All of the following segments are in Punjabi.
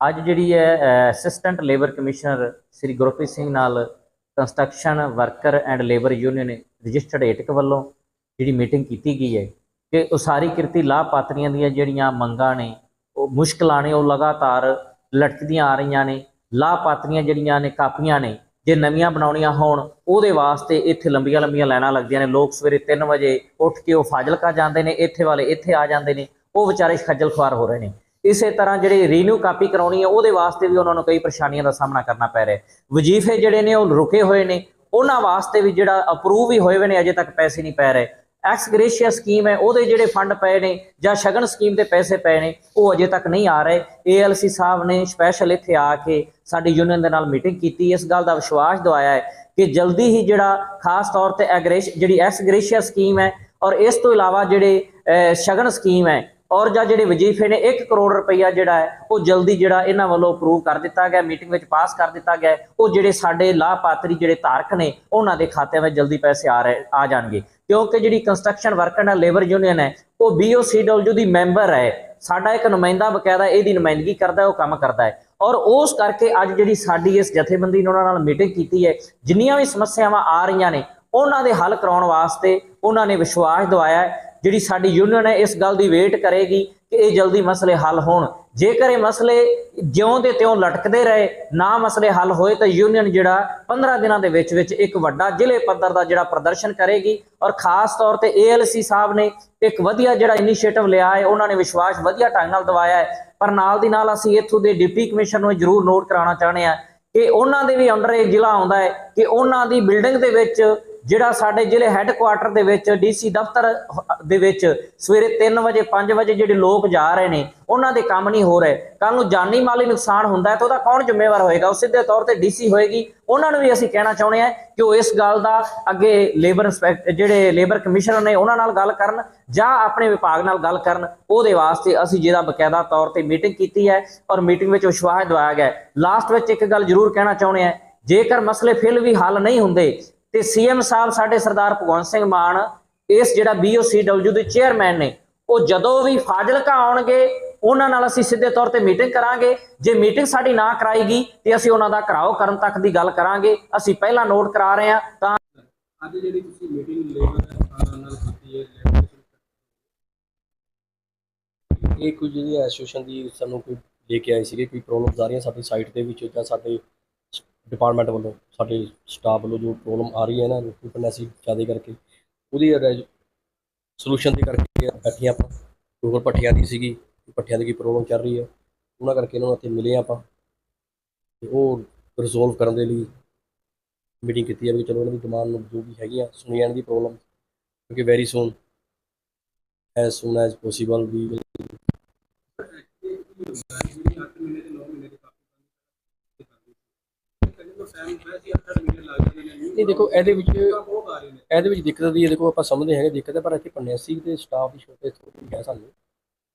ਅੱਜ ਜਿਹੜੀ ਹੈ assistant labour commissioner Shri Gurpreet Singh ਨਾਲ construction worker and labour union registered AITUC ਵੱਲੋਂ ਜਿਹੜੀ ਮੀਟਿੰਗ ਕੀਤੀ ਗਈ ਹੈ ਕਿ ਉਸਾਰੀ ਕਿਰਤੀ ਲਾਭਪਾਤਰੀਆਂ ਦੀਆਂ ਜਿਹੜੀਆਂ ਮੰਗਾਂ ਨੇ, ਉਹ ਮੁਸ਼ਕਲਾਂ ਨੇ, ਉਹ ਲਗਾਤਾਰ ਲਟਕਦੀਆਂ ਆ ਰਹੀਆਂ ਨੇ ਲਾਭਪਾਤਰੀਆਂ ਜਿਹੜੀਆਂ ਨੇ, ਕਾਪੀਆਂ ਨੇ, ਜੇ ਨਵੀਆਂ ਬਣਾਉਣੀਆਂ ਹੋਣ, ਉਹਦੇ ਵਾਸਤੇ ਇੱਥੇ ਲੰਬੀਆਂ ਲੰਬੀਆਂ ਲਾਈਨਾਂ ਲੱਗਦੀਆਂ ਨੇ। ਲੋਕ ਸਵੇਰੇ 3 ਵਜੇ ਉੱਠ ਕੇ ਉਹ ਫਾਜ਼ਿਲਕਾ ਜਾਂਦੇ ਨੇ, ਇੱਥੇ ਵਾਲੇ ਇੱਥੇ ਆ ਜਾਂਦੇ ਨੇ, ਉਹ ਵਿਚਾਰੇ ਖੱਜਲ ਖੁਆਰ ਹੋ ਰਹੇ ਨੇ। ਇਸੇ ਤਰ੍ਹਾਂ ਜਿਹੜੀ ਰੀਨਿਊ ਕਾਪੀ ਕਰਾਉਣੀ ਹੈ, ਉਹਦੇ ਵਾਸਤੇ ਵੀ ਉਹਨਾਂ ਨੂੰ ਕਈ ਪਰੇਸ਼ਾਨੀਆਂ ਦਾ ਸਾਹਮਣਾ ਕਰਨਾ ਪੈ ਰਿਹਾ ਵਜ਼ੀਫੇ ਜਿਹੜੇ ਨੇ, ਉਹ ਰੁਕੇ ਹੋਏ ਨੇ। ਉਹਨਾਂ ਵਾਸਤੇ ਵੀ ਜਿਹੜਾ ਅਪਰੂਵ ਹੀ ਹੋਏ ਹੋਏ ਨੇ, ਅਜੇ ਤੱਕ ਪੈਸੇ ਨਹੀਂ ਪੈ ਰਹੇ। ਐਕਸ ਗ੍ਰੇਸ਼ੀਆ ਸਕੀਮ ਹੈ, ਉਹਦੇ ਜਿਹੜੇ ਫੰਡ ਪਏ ਨੇ ਜਾਂ ਸ਼ਗਨ ਸਕੀਮ ਦੇ ਪੈਸੇ ਪਏ ਨੇ, ਉਹ ਅਜੇ ਤੱਕ ਨਹੀਂ ਆ ਰਹੇ। ਏਐਲਸੀ ਸਾਹਿਬ ਨੇ ਸਪੈਸ਼ਲ ਇੱਥੇ ਆ ਕੇ ਸਾਡੀ ਯੂਨੀਅਨ ਦੇ ਨਾਲ ਮੀਟਿੰਗ ਕੀਤੀ। ਇਸ ਗੱਲ ਦਾ ਵਿਸ਼ਵਾਸ ਦਵਾਇਆ ਹੈ ਕਿ ਜਲਦੀ ਹੀ ਜਿਹੜਾ ਖਾਸ ਤੌਰ ਤੇ ਐਗਰੇਸ਼ ਜਿਹੜੀ ਐਕਸ ਗ੍ਰੇਸ਼ੀਆ ਸਕੀਮ ਹੈ, ਔਰ ਇਸ ਤੋਂ ਇਲਾਵਾ ਜਿਹੜੇ ਸ਼ਗਨ ਸਕੀਮ ਹੈ ਔਰ ਜਾਂ ਜਿਹੜੇ ਵਜ਼ੀਫੇ ਨੇ 1 ਕਰੋੜ ਰੁਪਈਆ ਜਿਹੜਾ ਹੈ, ਉਹ ਜਲਦੀ ਜਿਹੜਾ ਇਹਨਾਂ ਵੱਲੋਂ ਅਪਰੂਵ ਕਰ ਦਿੱਤਾ ਗਿਆ ਮੀਟਿੰਗ ਵਿੱਚ ਪਾਸ ਕਰ ਦਿੱਤਾ ਗਿਆ ਉਹ ਜਿਹੜੇ ਸਾਡੇ ਲਾਭਪਾਤਰੀ ਜਿਹੜੇ ਧਾਰਕ ਨੇ, ਉਹਨਾਂ ਦੇ ਖਾਤਿਆਂ ਵਿੱਚ ਜਲਦੀ ਪੈਸੇ ਆ ਰਹੇ, ਆ ਜਾਣਗੇ। ਕਿਉਂਕਿ ਜਿਹੜੀ construction worker and labour union ਹੈ, ਉਹ BOCW ਦੀ ਮੈਂਬਰ ਹੈ। ਸਾਡਾ ਇੱਕ ਨੁਮਾਇੰਦਾ ਬਕਾਇਦਾ ਇਹਦੀ ਨੁਮਾਇੰਦਗੀ ਕਰਦਾ, ਉਹ ਕੰਮ ਕਰਦਾ ਹੈ। ਔਰ ਉਸ ਕਰਕੇ ਅੱਜ ਜਿਹੜੀ ਸਾਡੀ ਇਸ ਜਥੇਬੰਦੀ ਨੇ ਉਹਨਾਂ ਨਾਲ ਮੀਟਿੰਗ ਕੀਤੀ ਹੈ, ਜਿੰਨੀਆਂ ਵੀ ਸਮੱਸਿਆਵਾਂ ਆ ਰਹੀਆਂ ਨੇ, ਉਹਨਾਂ ਦੇ ਹੱਲ ਕਰਾਉਣ ਵਾਸਤੇ ਉਹਨਾਂ ਨੇ ਵਿਸ਼ਵਾਸ ਦਿਵਾਇਆ ਜਿਹੜੀ ਸਾਡੀ ਯੂਨੀਅਨ ਹੈ, ਇਸ ਗੱਲ ਦੀ ਵੇਟ ਕਰੇਗੀ ਕਿ ਇਹ ਜਲਦੀ ਮਸਲੇ ਹੱਲ ਹੋਣ। ਜੇਕਰ ਇਹ ਮਸਲੇ ਜਿਉਂ ਦੇ ਤਿਉਂ ਲਟਕਦੇ ਰਹੇ, ਨਾ ਮਸਲੇ ਹੱਲ ਹੋਏ ਤਾਂ ਯੂਨੀਅਨ ਜਿਹੜਾ 15 ਦਿਨਾਂ ਦੇ ਵਿੱਚ ਵਿੱਚ ਇੱਕ ਵੱਡਾ ਜ਼ਿਲ੍ਹੇ ਪੱਧਰ ਦਾ ਜਿਹੜਾ ਪ੍ਰਦਰਸ਼ਨ ਕਰੇਗੀ ਔਰ ਖਾਸ ਤੌਰ ਤੇ ਏਐਲਸੀ ਸਾਹਿਬ ਨੇ ਇੱਕ ਵਧੀਆ ਜਿਹੜਾ ਇਨੀਸ਼ੀਏਟਿਵ ਲਿਆ ਹੈ, ਉਹਨਾਂ ਨੇ ਵਿਸ਼ਵਾਸ ਵਧੀਆ ਢੰਗ ਨਾਲ ਦਵਾਇਆ ਹੈ। ਪਰ ਨਾਲ ਦੀ ਨਾਲ ਅਸੀਂ ਇੱਥੋਂ ਦੇ ਡਿਪਟੀ ਕਮਿਸ਼ਨਰ ਨੂੰ ਜ਼ਰੂਰ ਨੋਟ ਕਰਾਉਣਾ ਚਾਹੁੰਦੇ ਹਾਂ ਕਿ ਉਹਨਾਂ ਦੇ ਵੀ ਅੰਡਰ ਇਹ ਜ਼ਿਲ੍ਹਾ ਆਉਂਦਾ ਹੈ ਕਿ ਉਹਨਾਂ ਦੀ ਬਿਲਡਿੰਗ ਦੇ ਵਿੱਚ ਜਿਹੜਾ ਸਾਡੇ ਜ਼ਿਲ੍ਹੇ ਹੈੱਡਕੁਆਟਰ ਦੇ ਵਿੱਚ ਡੀਸੀ ਦਫ਼ਤਰ ਦੇ ਵਿੱਚ ਸਵੇਰੇ 3 ਵਜੇ 5 ਵਜੇ ਜਿਹੜੇ ਲੋਕ ਜਾ ਰਹੇ ਨੇ, ਉਹਨਾਂ ਦੇ ਕੰਮ ਨਹੀਂ ਹੋ ਰਹੇ। ਕੱਲ ਨੂੰ ਜਾਨੀ ਮਾਲੀ ਨੁਕਸਾਨ ਹੁੰਦਾ ਤਾਂ ਉਹਦਾ ਕੌਣ ਜ਼ਿੰਮੇਵਾਰ ਹੋਏਗਾ? ਉਹ ਸਿੱਧੇ ਤੌਰ ਤੇ ਡੀਸੀ ਹੋਏਗੀ। ਉਹਨਾਂ ਨੂੰ ਵੀ ਅਸੀਂ ਕਹਿਣਾ ਚਾਹੁੰਦੇ ਹਾਂ ਕਿ ਉਹ ਇਸ ਗੱਲ ਦਾ ਅੱਗੇ ਲੇਬਰ ਇੰਸਪੈਕਟ ਜਿਹੜੇ ਲੇਬਰ ਕਮਿਸ਼ਨਰ ਨੇ, ਉਹਨਾਂ ਨਾਲ ਗੱਲ ਕਰਨ ਜਾਂ ਆਪਣੇ ਵਿਭਾਗ ਨਾਲ ਗੱਲ ਕਰਨ। ਉਹਦੇ ਵਾਸਤੇ ਅਸੀਂ ਜਿਹਦਾ ਬਕਾਇਦਾ ਤੌਰ ਤੇ ਮੀਟਿੰਗ ਕੀਤੀ ਹੈ ਔਰ ਮੀਟਿੰਗ ਵਿੱਚ ਵਿਸ਼ਵਾਸ ਦਿਵਾਇਆ ਗਿਆ ਲਾਸਟ ਵਿੱਚ ਇੱਕ ਗੱਲ ਜ਼ਰੂਰ ਕਹਿਣਾ ਚਾਹੁੰਦੇ ਹਾਂ। ਜੇਕਰ ਮਸਲੇ ਫਿਰ ਵੀ ਹੱਲ ਨਹੀਂ ਹੁੰਦੇ ਤੇ ਸੀਐਮ ਸਾਹਿਬ ਸਾਡੇ ਸਰਦਾਰ ਭਗਵੰਤ ਸਿੰਘ ਮਾਨ ਇਸ ਜਿਹੜਾ BOCW ਦੇ ਚੇਅਰਮੈਨ ਨੇ ਉਹ ਜਦੋਂ ਵੀ ਫਾਜ਼ਿਲਕਾ ਆਉਣਗੇ ਉਹਨਾਂ ਨਾਲ ਅਸੀਂ ਸਿੱਧੇ ਤੌਰ ਤੇ ਮੀਟਿੰਗ ਕਰਾਂਗੇ। ਜੇ ਮੀਟਿੰਗ ਸਾਡੀ ਨਾ ਕਰਾਏਗੀ ਤੇ ਅਸੀਂ ਉਹਨਾਂ ਦਾ ਘਰਾਓ ਕਰਨ ਤੱਕ ਦੀ ਗੱਲ ਕਰਾਂਗੇ। ਅਸੀਂ ਪਹਿਲਾਂ ਨੋਟ ਕਰਾ ਰਹੇ ਹਾਂ ਤਾਂ ਅੱਜ ਜਿਹੜੀ ਤੁਸੀਂ ਮੀਟਿੰਗ ਲੇਬਰ ਨਾਲ ਕੀਤੀ ਹੈ ਇਹ ਕੁਝ ਜਿਹੜੀ ਐਸੋਸੀਏਸ਼ਨ ਦੀ ਸਾਨੂੰ ਕੋਈ ਲੈ ਕੇ ਆਏ ਸੀਗੇ ਕੋਈ ਪ੍ਰੋਬਲਮਸ ਆ ਰਹੀਆਂ ਸਾਡੀ ਸਾਈਟ ਦੇ ਵਿੱਚ ਜਾਂ ਸਾਡੇ ਡਿਪਾਰਟਮੈਂਟ ਵੱਲੋਂ ਸਾਡੇ ਸਟਾਫ ਵੱਲੋਂ ਜੋ ਪ੍ਰੋਬਲਮ ਆ ਰਹੀ ਹੈ ਨਾ ਰਿਕੁਇਪਮੈਂਟ ਜ਼ਿਆਦਾ ਕਰਕੇ, ਉਹਦੀ ਸੋਲੂਸ਼ਨ ਦੇ ਕਰਕੇ ਬੈਠੀਆਂ ਆਪਾਂ ਗੂਗਲ ਪੱਠਿਆਂ ਦੀ ਸੀਗੀ ਪੱਠਿਆਂ ਦੀ ਕੀ ਪ੍ਰੋਬਲਮ ਚੱਲ ਰਹੀ ਹੈ, ਉਹਨਾਂ ਕਰਕੇ ਇਹਨਾਂ ਨੂੰ ਇੱਥੇ ਮਿਲੇ ਆਪਾਂ ਤੇ ਉਹ ਰਿਜ਼ੋਲਵ ਕਰਨ ਦੇ ਲਈ ਮੀਟਿੰਗ ਕੀਤੀ ਹੈ ਵੀ ਚਲੋ ਇਹਨਾਂ ਦੀ ਡਿਮਾਂਡ ਨੂੰ ਜੋ ਵੀ ਹੈਗੀਆਂ ਸੁਣੀ ਜਾਣ ਦੀ ਪ੍ਰੋਬਲਮ ਕਿਉਂਕਿ very soon as soon as possible ਵੀ ਜਿਹੜੀ 8 ਮਹੀਨੇ ਤੇ 9 ਮਹੀਨੇ ਦੀ ਕਾਫੀ ਬੰਦੀ ਤੋਂ ਟਾਈਮ ਵੈਸੇ 8 ਮਹੀਨੇ ਲੱਗ ਜਾਂਦੇ ਨੇ ਨਹੀਂ ਦੇਖੋ ਇਹਦੇ ਵਿੱਚ ਇਹਦੇ ਵਿੱਚ ਦਿੱਕਤ ਦੀ ਹੈ ਦੇਖੋ ਆਪਾਂ ਸਮਝਦੇ ਹੈਗੇ ਦਿੱਕਤ ਹੈ ਪਰ ਇੱਥੇ ਪਨੈਸੀ ਤੇ ਸਟਾਫ ਦੀ ਸ਼ੋਰਟੇਜ ਥੋੜੀ ਹੈ ਸਾਨੂੰ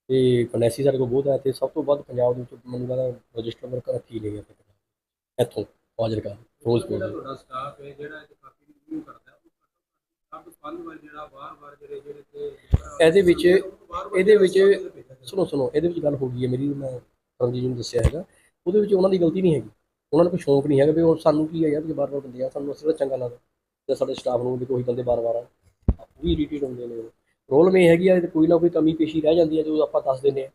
ਤੇ ਪਨੈਸੀ ਸਾਡੇ ਕੋਲ ਬਹੁਤ ਹੈ ਤੇ ਸਭ ਤੋਂ ਵੱਧ ਪੰਜਾਬ ਦੇ ਵਿੱਚ ਮੈਨੂੰ ਲੱਗਦਾ ਰਜਿਸਟਰ ਵਰਕਰ ਕੀ ਨਹੀਂ ਹੈ ਇੱਥੋਂ ਫਾਜ਼ਿਲਕਾ ਫਿਰੋਜ਼ਪੁਰ ਜਿਹੜਾ ਦੇ। ਤੁਹਾਡਾ ਸਟਾਫ ਹੈ ਜਿਹੜਾ ਇਹ ਕਾਫੀ ਰਿਵਿਊ ਕਰਦਾ ਹੈ ਉਹ ਸਭ ਫਲ ਵਾਰ ਜਿਹੜਾ ਵਾਰ-ਵਾਰ ਜਿਹੜੇ ਜਿਹੜੇ ਤੇ ਇਹਦੇ ਵਿੱਚ ਇਹਦੇ ਵਿੱਚ। ਸੁਣੋ ਸੁਣੋ ਇਹਦੇ ਵਿੱਚ ਗੱਲ ਹੋ ਗਈ ਹੈ ਮੇਰੀ ਮੈਂ ਰਣਜੀਤ ਨੂੰ ਦੱਸਿਆ ਹੈਗਾ ਉਹਦੇ ਵਿੱਚ ਉਹਨਾਂ ਦੀ ਗਲਤੀ ਨਹੀਂ ਹੈਗੀ ਉਹਨਾਂ ਨੂੰ ਕੋਈ ਸ਼ੌਂਕ ਨਹੀਂ ਹੈਗਾ ਵੀ ਉਹ ਸਾਨੂੰ ਕੀ ਹੈ ਯਾਰ ਵੀ ਬਾਰ-ਬਾਰ ਬੰਦੇ ਆ, ਸਾਨੂੰ ਅਸਲ ਚੰਗਾ ਲੱਗਦਾ। ਜਾਂ ਸਾਡੇ ਸਟਾਫ ਨੂੰ ਵੀ ਕੋਈ ਬੰਦੇ ਬਾਰ-ਬਾਰ ਆ। ਉਹ ਵੀ ਇਰੀਟੇਟ ਹੁੰਦੇ ਨੇ ਪ੍ਰੋਬਲਮ ਇਹ ਹੈਗੀ ਆ ਕਿ ਕੋਈ ਨਾ ਕੋਈ ਕਮੀ ਪੇਸ਼ੀ ਰਹਿ ਜਾਂਦੀ ਹੈ ਜੋ ਆਪਾਂ ਦੱਸ ਦਿੰਦੇ ਆ।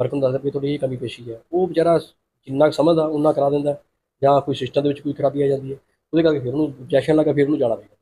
ਵਰਕ ਨੂੰ ਦੱਸਦੇ ਵੀ ਤੁਹਾਡੀ ਇਹ ਕਮੀ ਪੇਸ਼ੀ ਹੈ ਉਹ ਵਿਚਾਰਾ ਜਿੰਨਾ ਕੁ ਸਮਝਦਾ ਉਹਨਾਂ ਕਰਾ ਦਿੰਦਾ। ਜਾਂ ਕੋਈ ਸਿਸਟਮ ਦੇ ਵਿੱਚ ਕੋਈ ਖਰਾਬੀ ਆ ਜਾਂਦੀ ਹੈ ਉਹਦੇ ਕਰਕੇ ਫਿਰ ਉਹਨੂੰ ਜੈਸ਼ਨ ਲੱਗਾ ਫਿਰ ਉਹਨੂੰ ਜਾਣਾ ਪਏਗਾ